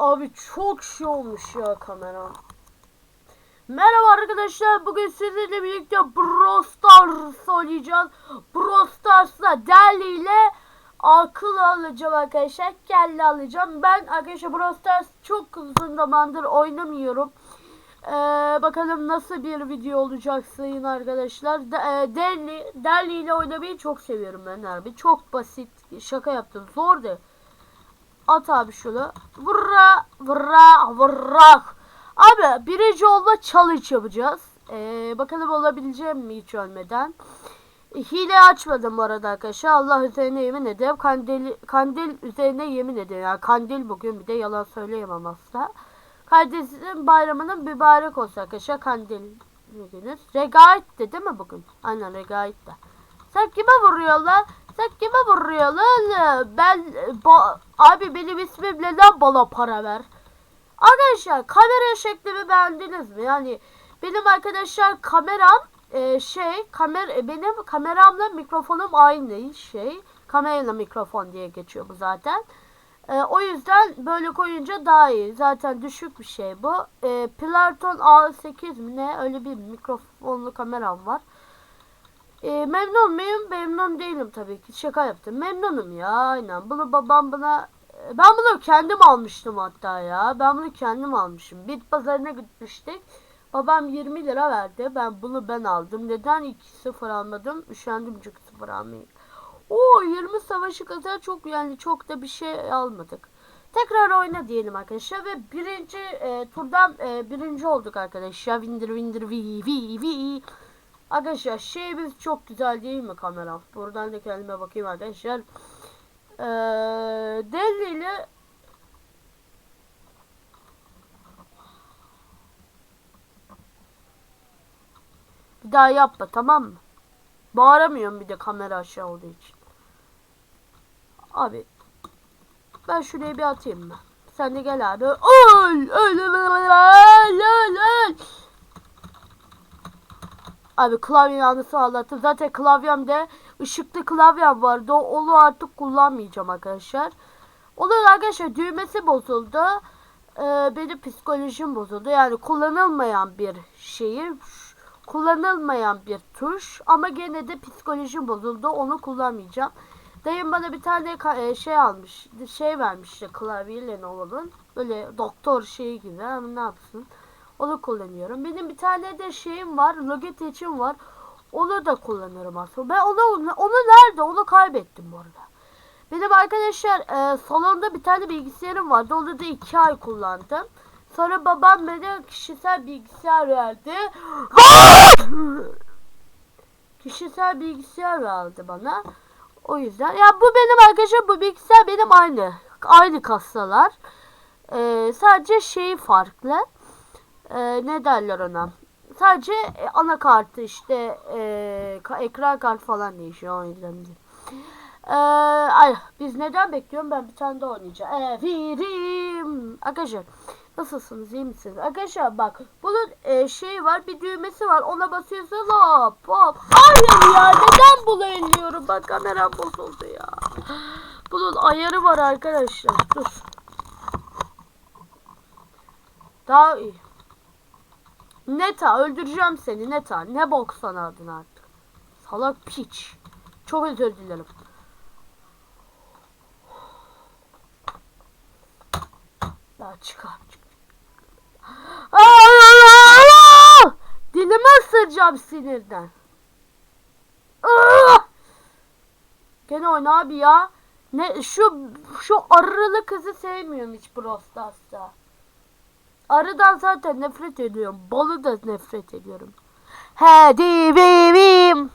Abi çok şey olmuş ya kamera. Merhaba arkadaşlar. Bugün sizinle birlikte Brawl Stars oynayacağız. Brawl Deli ile akıl alacağım arkadaşlar. Kelle alacağım. Ben arkadaşlar Brawl çok uzun zamandır oynamıyorum. Ee, bakalım nasıl bir video olacak sayın arkadaşlar. De, e, Deli, Deli ile oynamayı çok seviyorum ben abi. Çok basit. Şaka yaptım. Zor değil. At abi şunu. Vurra vurra vurra. Abi birinci olma challenge yapacağız. Ee, bakalım olabileceğim mi hiç ölmeden. Hile açmadım bu arada arkadaşlar. Allah üzerine yemin ederim. Kandil, kandil üzerine yemin ederim. Yani kandil bugün bir de yalan söyleyemem asla. Kardeşinin bayramının mübarek olsun arkadaşlar. Kandil gününüz. Regaip de değil mi bugün? Aynen regaip de. Sen kime vuruyorlar? Sen kime vuruyorlar? Ben ba- abi benim ismimle lan bana para ver. Arkadaşlar kamera şeklimi beğendiniz mi? Yani benim arkadaşlar kameram e, şey kamer e, benim kameramla mikrofonum aynı şey. Kamerayla mikrofon diye geçiyor bu zaten. E, o yüzden böyle koyunca daha iyi. Zaten düşük bir şey bu. E, Platon A8 mi ne öyle bir mikrofonlu kameram var. E, memnun muyum? Memnun değilim tabii ki. Şaka yaptım. Memnunum ya aynen. Bunu babam bana e, ben bunu kendim almıştım hatta ya. Ben bunu kendim almışım. Bit pazarına gitmiştik. Babam 20 lira verdi. Ben bunu ben aldım. Neden 2-0 almadım? Üşendim çünkü 0 almayı. Oo 20 savaşı kadar çok yani çok da bir şey almadık. Tekrar oyna diyelim arkadaşlar ve birinci e, turdan e, birinci olduk arkadaşlar. Windir windir vi vi vi. Arkadaşlar şeyimiz çok güzel değil mi kamera? Buradan da kendime bakayım arkadaşlar. Ee, Deli bir daha yapma tamam mı? Bağıramıyorum bir de kamera aşağı olduğu için. Abi ben şuraya bir atayım mı? Sen de gel abi. Öl! Öl! Öl! öl. Abi klavye yanlısı anlattım. Zaten klavyemde ışıklı klavyem vardı. Onu artık kullanmayacağım arkadaşlar. Onun arkadaşlar düğmesi bozuldu. Ee, benim psikolojim bozuldu. Yani kullanılmayan bir şeyi kullanılmayan bir tuş ama gene de psikolojim bozuldu. Onu kullanmayacağım. Dayım bana bir tane e, şey almış. Şey vermişti klavye Lenovo'nun. Böyle doktor şeyi gibi ama ne yapsın. Onu kullanıyorum. Benim bir tane de şeyim var. Logitech'im var. Onu da kullanıyorum aslında. Ben onu, onu nerede? Onu kaybettim bu arada. Benim arkadaşlar e, salonda bir tane bilgisayarım vardı. Onu da iki ay kullandım. Sonra babam bana kişisel bilgisayar verdi. kişisel bilgisayar verdi bana. O yüzden ya bu benim arkadaşlar bu bilgisayar benim aynı. Aynı kasalar. E, sadece şeyi farklı e, ne derler ona? Sadece e, anakartı işte e, ka- ekran kartı falan değişiyor o yüzden. E, ay biz neden bekliyorum ben bir tane daha oynayacağım. E, firim. Arkadaşlar nasılsınız iyi misiniz? Arkadaşlar bak bunun e, şeyi var bir düğmesi var ona basıyorsun hop hop. Hayır ya neden bunu elliyorum bak kameram bozuldu ya. Bunun ayarı var arkadaşlar dur. Daha iyi. Neta öldüreceğim seni Neta. Ne bok sanardın artık. Salak piç. Çok özür dilerim. Ya çıkar. çık. Aa! Dilimi ısıracağım sinirden. Aa! Gene oyna abi ya. Ne şu şu arılı kızı sevmiyorum hiç Brawl Stars'ta. Arıdan zaten nefret ediyorum. Balı da nefret ediyorum. Hadi bibim.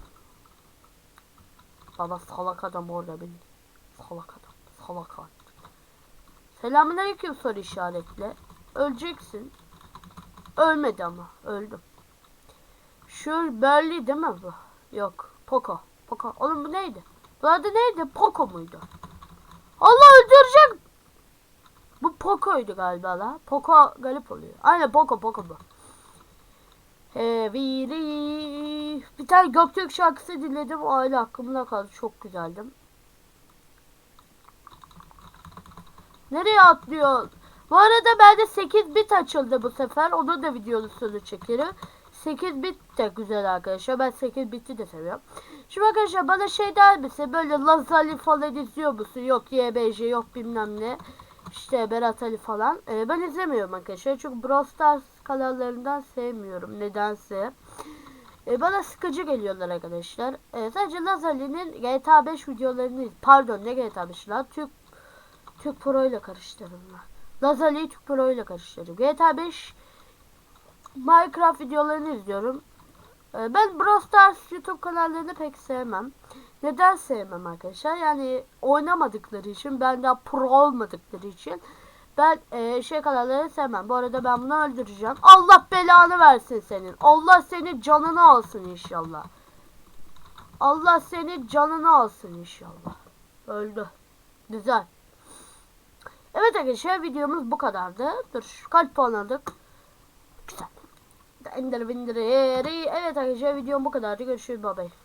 Baba salak adam orada benim. Salak adam. Salak adam. Selamünaleyküm soru işaretle. Öleceksin. Ölmedi ama. Öldüm. Şu Berli değil mi bu? Yok. Poco. Poco. Oğlum bu neydi? Bu adı neydi? Poco muydu? Allah öldürecek. Poco'ydu galiba la. Poco galip oluyor. Aynen Poco Poco bu. Heviri. Bir tane Göktürk şarkısı dinledim. O öyle aklımda kaldı. Çok güzeldi. Nereye atlıyor? Bu arada bende 8 bit açıldı bu sefer. Onun da videosunu çekerim. 8 bit de güzel arkadaşlar. Ben 8 biti de seviyorum. Şimdi arkadaşlar bana şey der misin? Böyle Lazali falan izliyor musun? Yok YBJ yok bilmem ne. İşte Berat Ali falan. Ee, ben izlemiyorum arkadaşlar. Çünkü Brawl Stars kanallarından sevmiyorum. Nedense. Ee, bana sıkıcı geliyorlar arkadaşlar. Ee, sadece Lazali'nin GTA 5 videolarını pardon ne GTA 5 lan Türk Türk Pro ile karıştırdım ben. Lazali'yi Türk Pro ile karıştırdım. GTA 5 Minecraft videolarını izliyorum. Ee, Ben Brawl Stars YouTube kanallarını pek sevmem. Neden sevmem arkadaşlar? Yani oynamadıkları için, benden pro olmadıkları için ben e, şey kanalları sevmem. Bu arada ben bunu öldüreceğim. Allah belanı versin senin. Allah senin canını alsın inşallah. Allah senin canını alsın inşallah. Öldü. Güzel. Evet arkadaşlar videomuz bu kadardı. Dur kalp puan aldık. Güzel. Evet arkadaşlar videom bu kadardı. Görüşürüz. Bye bye.